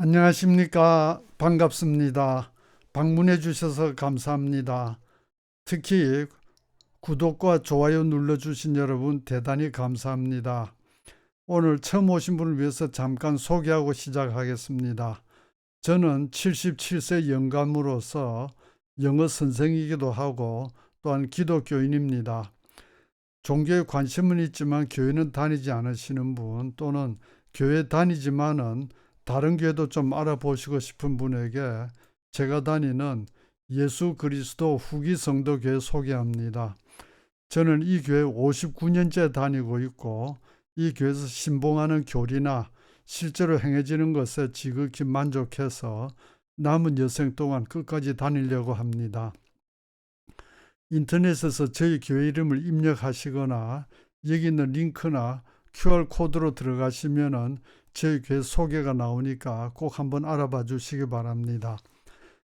안녕하십니까. 반갑습니다. 방문해 주셔서 감사합니다. 특히 구독과 좋아요 눌러주신 여러분 대단히 감사합니다. 오늘 처음 오신 분을 위해서 잠깐 소개하고 시작하겠습니다. 저는 77세 영감으로서 영어 선생이기도 하고 또한 기독교인입니다. 종교에 관심은 있지만 교회는 다니지 않으시는 분 또는 교회 다니지만은 다른 교회도 좀 알아보시고 싶은 분에게 제가 다니는 예수 그리스도 후기 성도교회 소개합니다. 저는 이 교회 59년째 다니고 있고 이 교회에서 신봉하는 교리나 실제로 행해지는 것에 지극히 만족해서 남은 여생 동안 끝까지 다니려고 합니다. 인터넷에서 저희 교회 이름을 입력하시거나 여기 있는 링크나 QR코드로 들어가시면은 저희 교회 소개가 나오니까 꼭 한번 알아봐 주시기 바랍니다.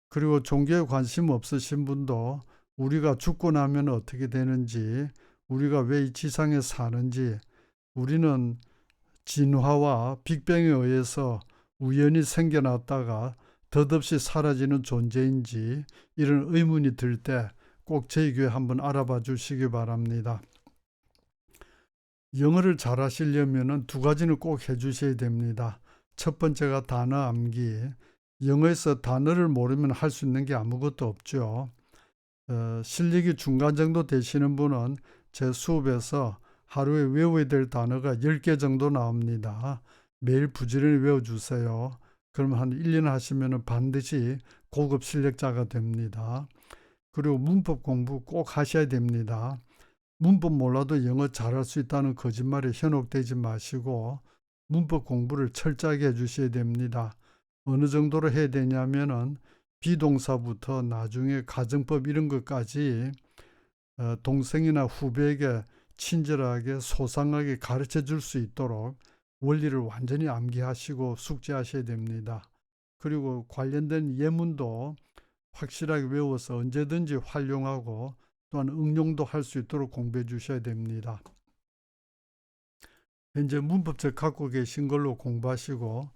그리고 종교에 관심 없으신 분도 우리가 죽고 나면 어떻게 되는지, 우리가 왜 이 지상에 사는지, 우리는 진화와 빅뱅에 의해서 우연히 생겨났다가 덧없이 사라지는 존재인지 이런 의문이 들 때 꼭 저희 교회 한번 알아봐 주시기 바랍니다. 영어를 잘 하시려면 두 가지는 꼭 해주셔야 됩니다. 첫 번째가 단어 암기. 영어에서 단어를 모르면 할 수 있는 게 아무것도 없죠. 어, 실력이 중간 정도 되시는 분은 제 수업에서 하루에 외워야 될 단어가 10개 정도 나옵니다. 매일 부지런히 외워주세요. 그러면 한 1년 하시면 반드시 고급 실력자가 됩니다. 그리고 문법 공부 꼭 하셔야 됩니다. 문법 몰라도 영어 잘할 수 있다는 거짓말에 현혹되지 마시고 문법 공부를 철저하게 해주셔야 됩니다. 어느 정도로 해야 되냐면은 비동사부터 나중에 가정법 이런 것까지 어, 동생이나 후배에게 친절하게 소상하게 가르쳐 줄 수 있도록 원리를 완전히 암기하시고 숙지하셔야 됩니다. 그리고 관련된 예문도 확실하게 외워서 언제든지 활용하고 또한 응용도 할 수 있도록 공부해 주셔야 됩니다. 현재 문법책 갖고 계신 걸로 공부하시고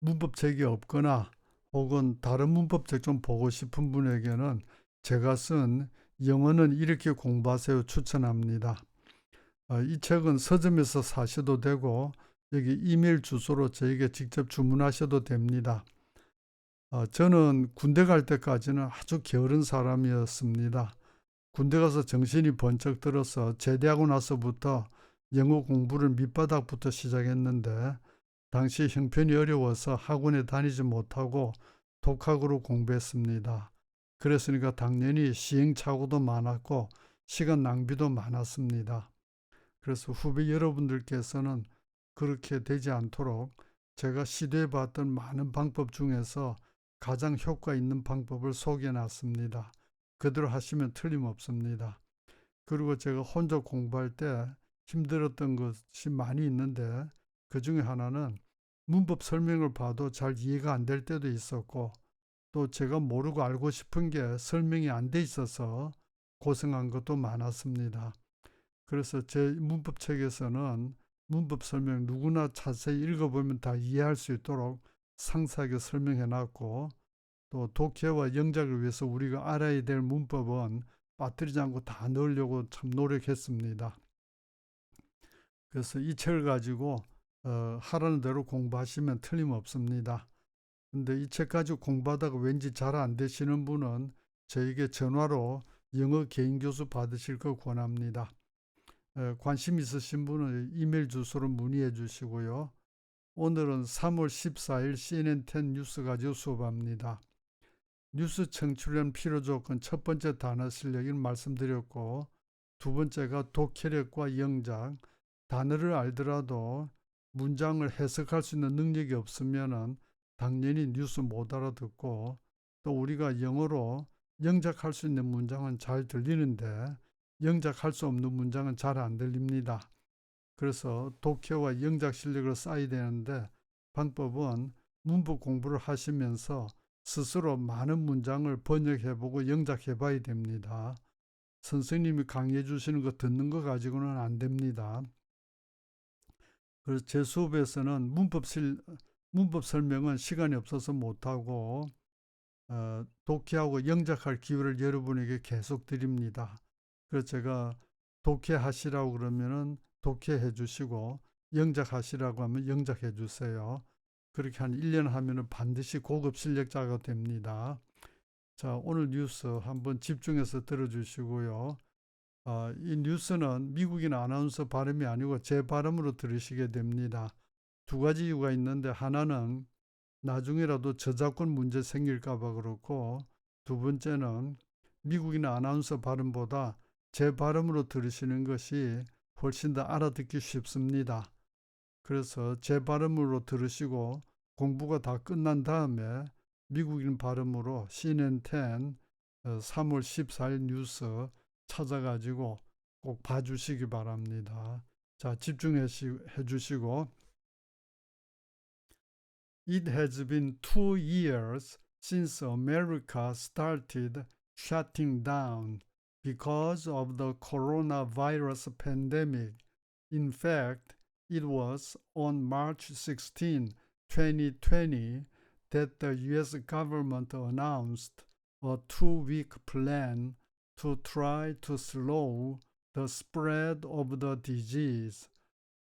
문법책이 없거나 혹은 다른 문법책 좀 보고 싶은 분에게는 제가 쓴 영어는 이렇게 공부하세요 추천합니다. 어, 이 책은 서점에서 사셔도 되고 여기 이메일 주소로 저에게 직접 주문하셔도 됩니다. 어, 저는 군대 갈 때까지는 아주 게으른 사람이었습니다. 군대 가서 정신이 번쩍 들어서 제대하고 나서부터 영어 공부를 밑바닥부터 시작했는데 당시 형편이 어려워서 학원에 다니지 못하고 독학으로 공부했습니다. 그랬으니까 당연히 시행착오도 많았고 시간 낭비도 많았습니다. 그래서 후배 여러분들께서는 그렇게 되지 않도록 제가 시도해 봤던 많은 방법 중에서 가장 효과 있는 방법을 소개해 놨습니다. 그대로 하시면 틀림없습니다. 그리고 제가 혼자 공부할 때 힘들었던 것이 많이 있는데 그 중에 하나는 문법 설명을 봐도 잘 이해가 안 될 때도 있었고 또 제가 모르고 알고 싶은 게 설명이 안 돼 있어서 고생한 것도 많았습니다. 그래서 제 문법 책에서는 문법 설명 누구나 자세히 읽어보면 다 이해할 수 있도록 상세하게 설명해 놨고 또 독해와 영작을 위해서 우리가 알아야 될 문법은 빠뜨리지 않고 다 넣으려고 참 노력했습니다. 그래서 이 책을 가지고 어, 하라는 대로 공부하시면 틀림없습니다. 근데 이 책 가지고 공부하다가 왠지 잘 안 되시는 분은 저에게 전화로 영어 개인 교수 받으실 거 권합니다. 어, 관심 있으신 분은 이메일 주소로 문의해 주시고요. 오늘은 3월 14일 CNN10 뉴스 가지고 수업합니다. 뉴스 청출연 필요 조건 첫 번째 단어 실력을 말씀드렸고 두 번째가 독해력과 영작 단어를 알더라도 문장을 해석할 수 있는 능력이 없으면 당연히 뉴스 못 알아듣고 또 우리가 영어로 영작할 수 있는 문장은 잘 들리는데 영작할 수 없는 문장은 잘 안 들립니다. 그래서 독해와 영작 실력을 쌓아야 되는데 방법은 문법 공부를 하시면서 스스로 많은 문장을 번역해보고 영작해봐야 됩니다. 선생님이 강의해 주시는 거 듣는 거 가지고는 안 됩니다. 그래서 제 수업에서는 문법 실, 문법 설명은 시간이 없어서 못하고 어, 독해하고 영작할 기회를 여러분에게 계속 드립니다. 그래서 제가 독해하시라고 그러면은 독해해 주시고 영작하시라고 하면 영작해 주세요. 그렇게 한 1년 하면은 반드시 고급 실력자가 됩니다. 자, 오늘 뉴스 한번 집중해서 들어주시고요. 어, 이 뉴스는 미국인 아나운서 발음이 아니고 제 발음으로 들으시게 됩니다. 두 가지 이유가 있는데 하나는 나중에라도 저작권 문제 생길까봐 그렇고 두 번째는 미국인 아나운서 발음보다 제 발음으로 들으시는 것이 훨씬 더 알아듣기 쉽습니다. 그래서 제 발음으로 들으시고 공부가 다 끝난 다음에 미국인 발음으로 CNN10 3월 14일 뉴스 찾아가지고 꼭 봐주시기 바랍니다. 자, 집중해 주시고 It has been two years since America started shutting down because of the coronavirus pandemic. In fact, it was on March 16, 2020, that the US government announced a two week plan to try to slow the spread of the disease.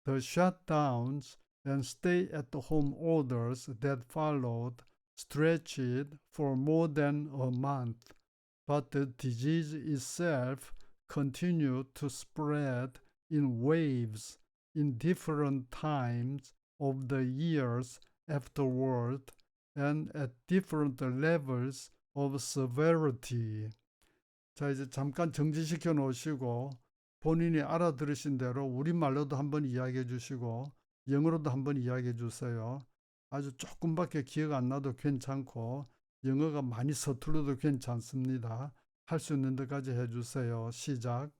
The shutdowns and stay at home orders that followed stretched for more than a month, but the disease itself continued to spread in waves in different times of the years afterward and at different levels of severity. 자, 이제 잠깐 정지시켜 놓으시고 본인이 알아들으신 대로 우리말로도 한번 이야기해 주시고 영어로도 한번 이야기해 주세요. 아주 조금밖에 기억 안 나도 괜찮고 영어가 많이 서툴러도 괜찮습니다. 할 수 있는 데까지 해 주세요. 시작.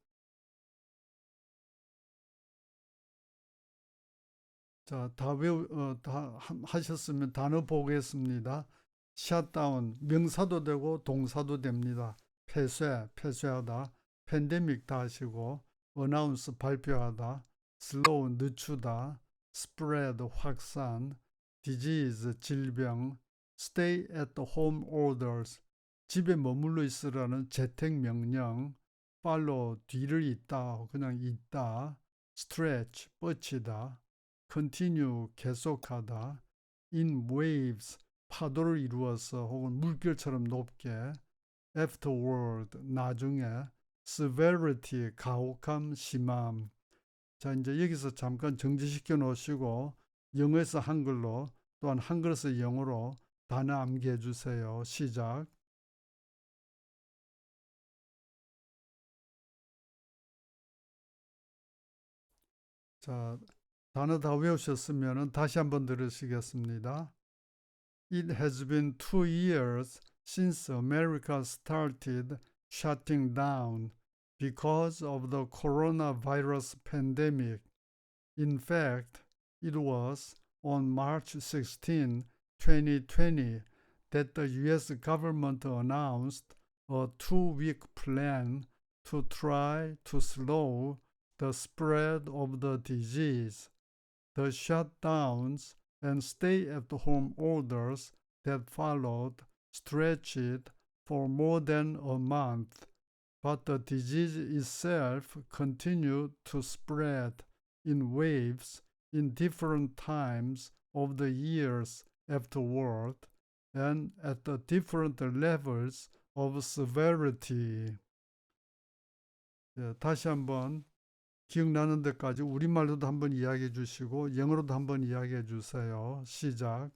자, 다 외우, 어, 다 하셨으면 단어 보겠습니다. 샷다운, 명사도 되고 동사도 됩니다. 폐쇄, 폐쇄하다. 팬데믹 다 하시고, 어나운스 발표하다. 슬로우, 늦추다. spread 확산, disease 질병, stay at home orders 집에 머물러 있으라는 재택 명령, follow 뒤를 잇다 그냥 있다, stretch 뻗치다, continue 계속하다, in waves 파도를 이루어서 혹은 물결처럼 높게, afterward 나중에, severity 가혹함 심함 자, 이제 여기서 잠깐 정지시켜 놓으시고 영어에서 한글로 또한 한글에서 영어로 단어 암기해 주세요. 시작. 자, 단어 다 외우셨으면 다시 한번 들으시겠습니다. It has been two years since America started shutting down because of the coronavirus pandemic. In fact, it was on March 16, 2020, that the US government announced a two week plan to try to slow the spread of the disease. The shutdowns and stay at home orders that followed stretched for more than a month but the disease itself continued to spread in waves in different times of the years afterward and at the different levels of severity. 예, 다시 한번 기억나는 데까지 우리말로도 한번 이야기해 주시고 영어로도 한번 이야기해 주세요. 시작.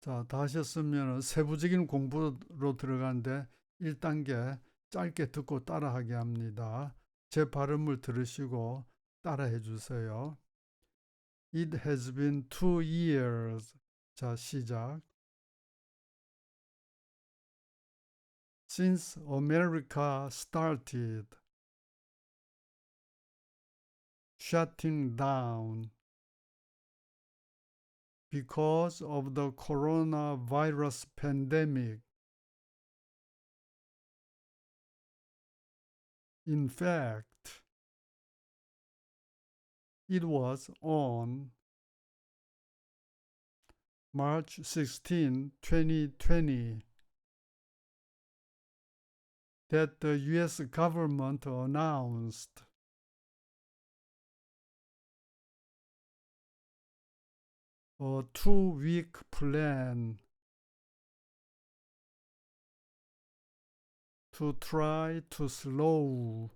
자, 다 하셨으면 세부적인 공부로 들어가는데 1단계 짧게 듣고 따라하게 합니다. 제 발음을 들으시고 따라해 주세요. It has been two years. 자, 시작. Since America started shutting down because of the coronavirus pandemic. In fact, It was on March 16, 2020, that the U.S. government announced a two week plan to try to slow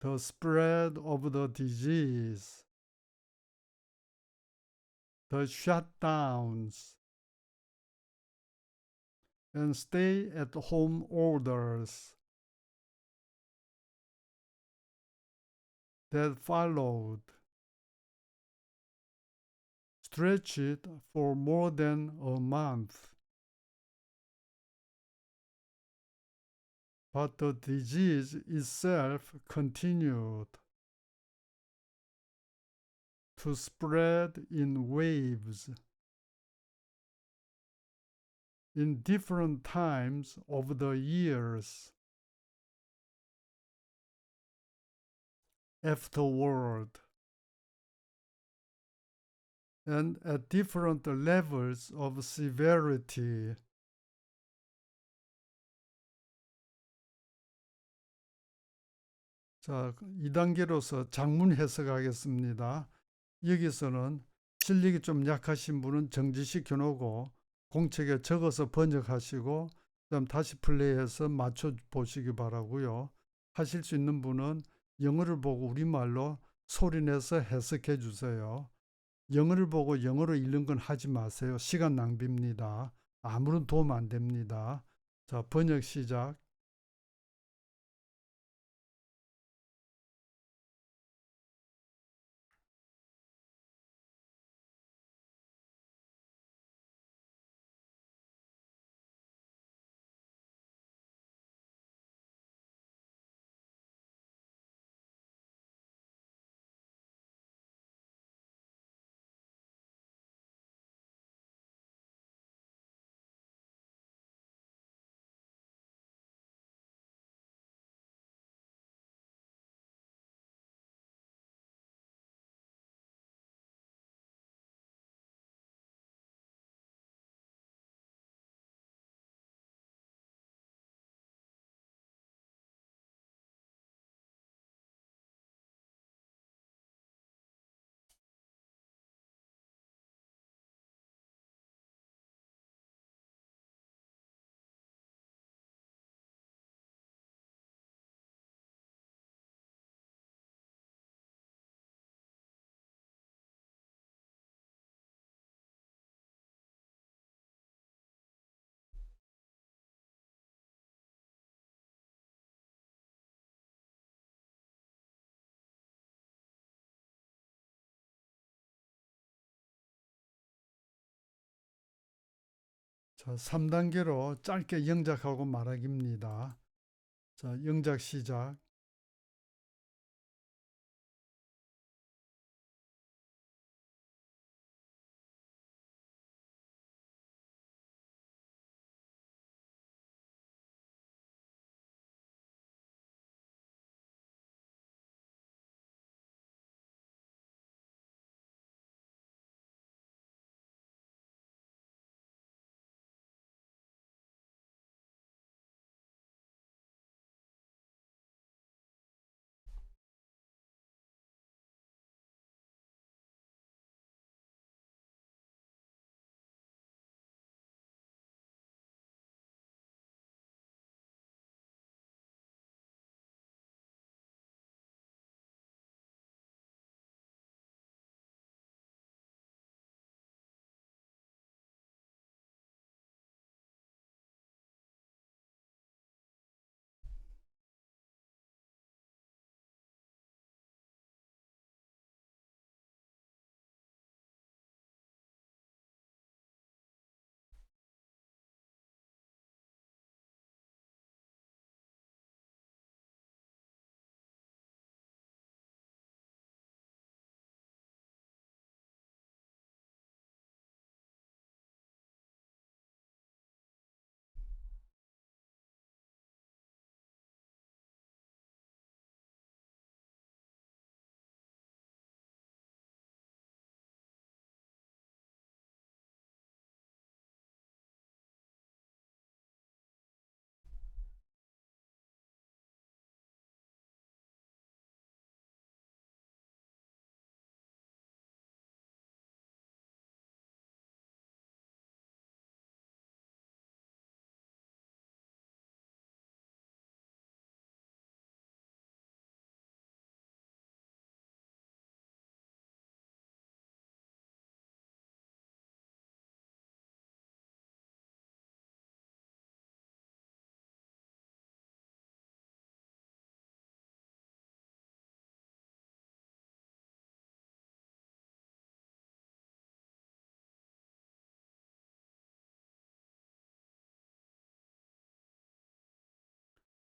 the spread of the disease, the shutdowns, and stay at home orders that followed stretched for more than a month. But the disease itself continued to spread in waves in different times of the years. Afterward, and at different levels of severity. 자, 2단계로서 장문 해석하겠습니다. 여기서는 실력이 좀 약하신 분은 정지시켜 놓고 공책에 적어서 번역하시고 그다음 다시 플레이해서 맞춰 보시기 바라고요. 하실 수 있는 분은 영어를 보고 우리말로 소리내서 해석해 주세요. 영어를 보고 영어로 읽는 건 하지 마세요. 시간 낭비입니다. 아무런 도움 안 됩니다. 자, 번역 시작. 자, 3단계로 짧게 영작하고 말하기입니다. 자, 영작 시작.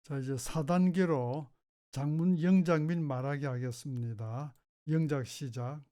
자, 이제 4단계로 장문 영작 및 말하기 하겠습니다. 영작 시작.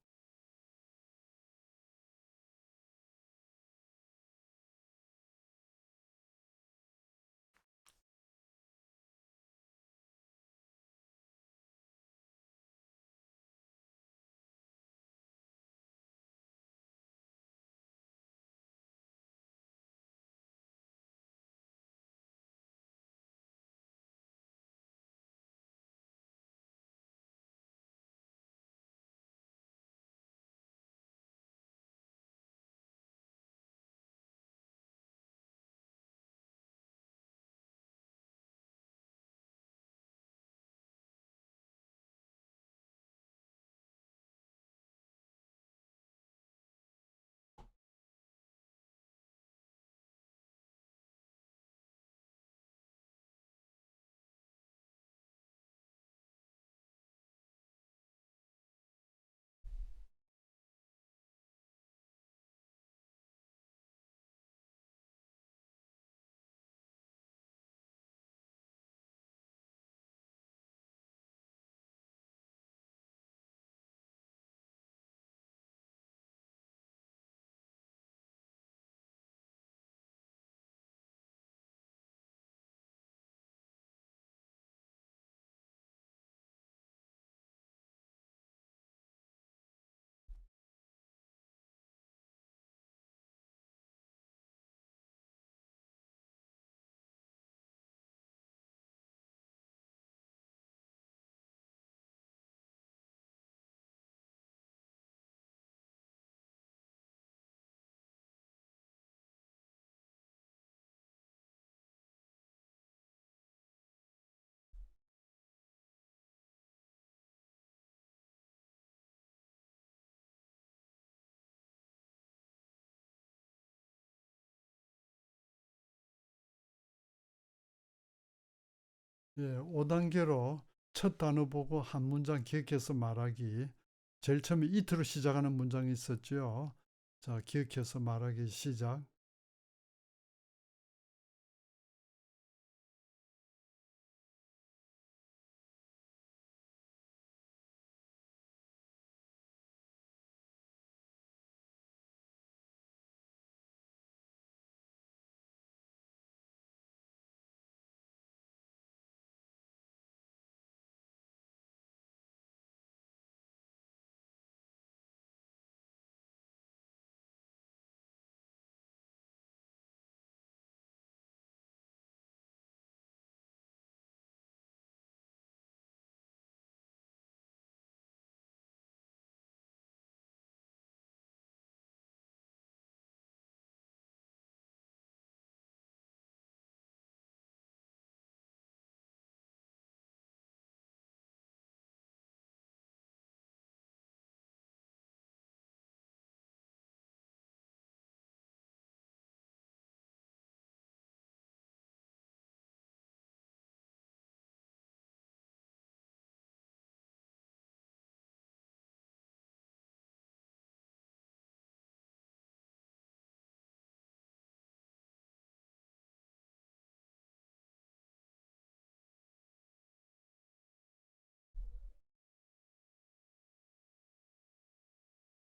예, 5단계로 첫 단어 보고 한 문장 기억해서 말하기. 제일 처음에 이트로 시작하는 문장이 있었죠. 자, 기억해서 말하기 시작.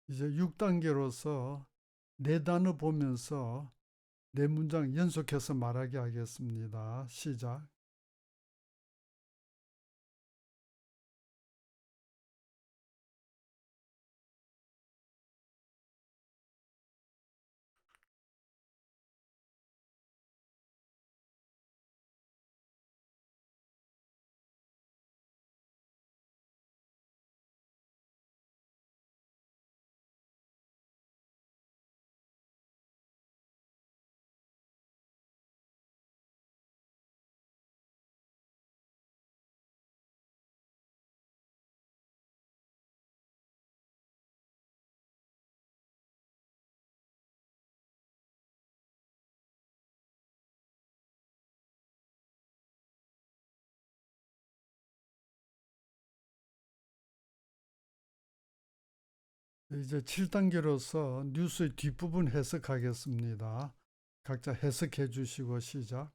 이제 6단계로서 네 단어 보면서 네 문장 연속해서 말하기 하겠습니다. 시작. 이제 7단계로서 뉴스의 뒷부분 해석하겠습니다. 각자 해석해 주시고 시작.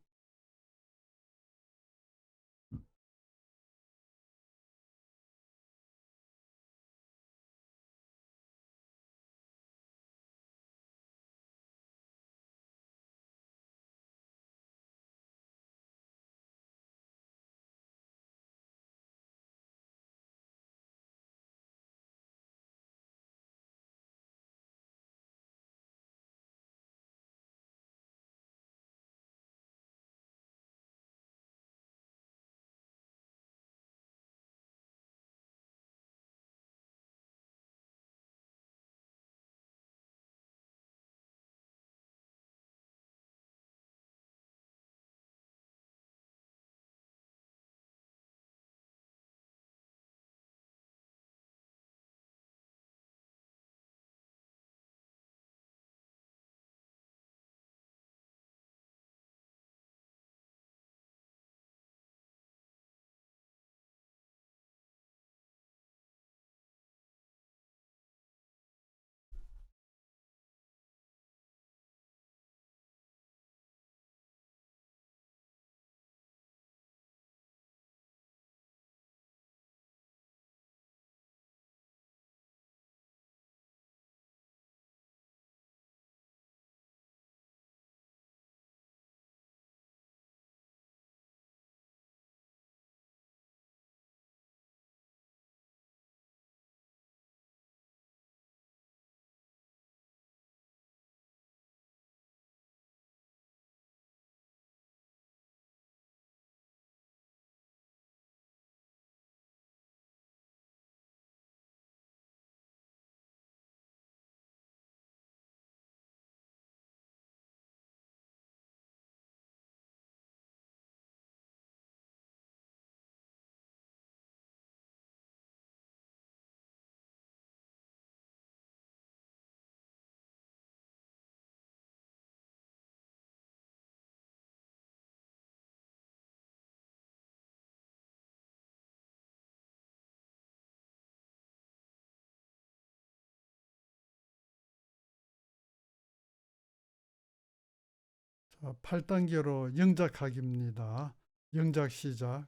8단계로 영작하기입니다. 영작 시작.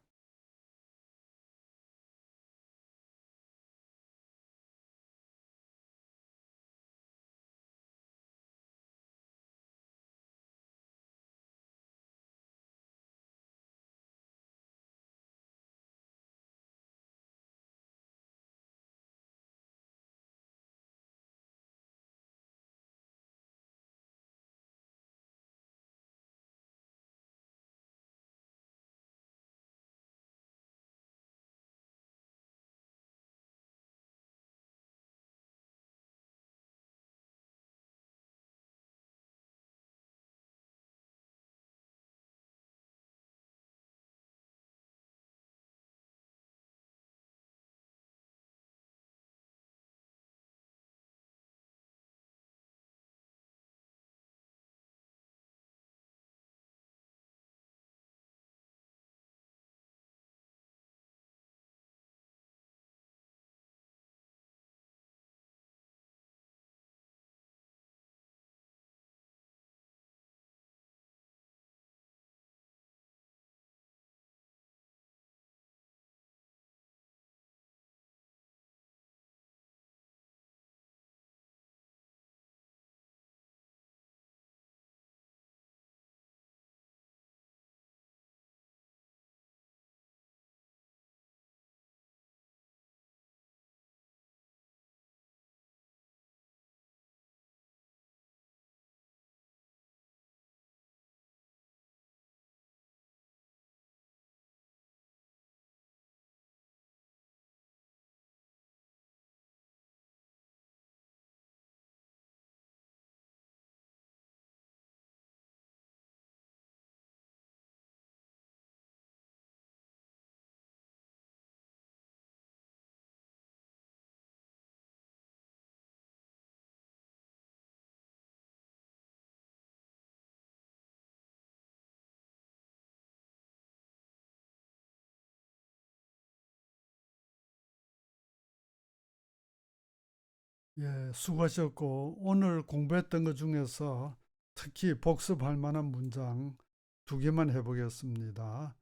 예, 수고하셨고 오늘 공부했던 것 중에서 특히 복습할 만한 문장 두 개만 해보겠습니다.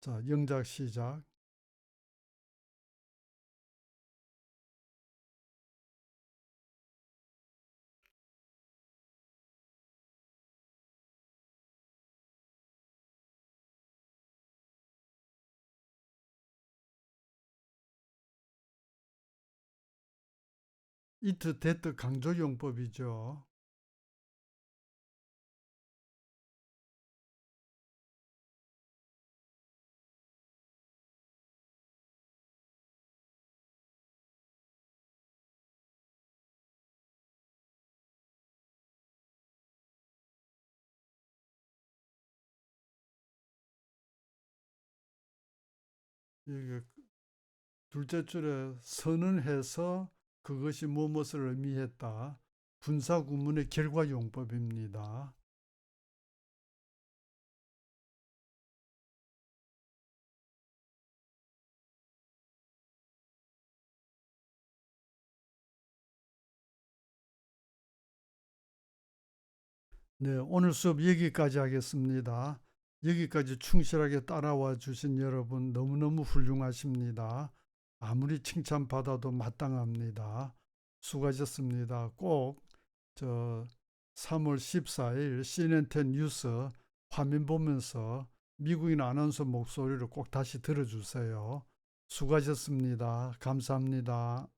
자, 영작 시작. 이트 데트 강조용법이죠. 여기 둘째 줄에 선언해서 그것이 무엇을 의미했다. 분사 구문의 결과 용법입니다. 네, 오늘 수업 여기까지 하겠습니다. 여기까지 충실하게 따라와 주신 여러분 너무너무 훌륭하십니다. 아무리 칭찬받아도 마땅합니다. 수고하셨습니다. 꼭 저 3월 14일 CNN10 뉴스 화면 보면서 미국인 아나운서 목소리를 꼭 다시 들어주세요. 수고하셨습니다. 감사합니다.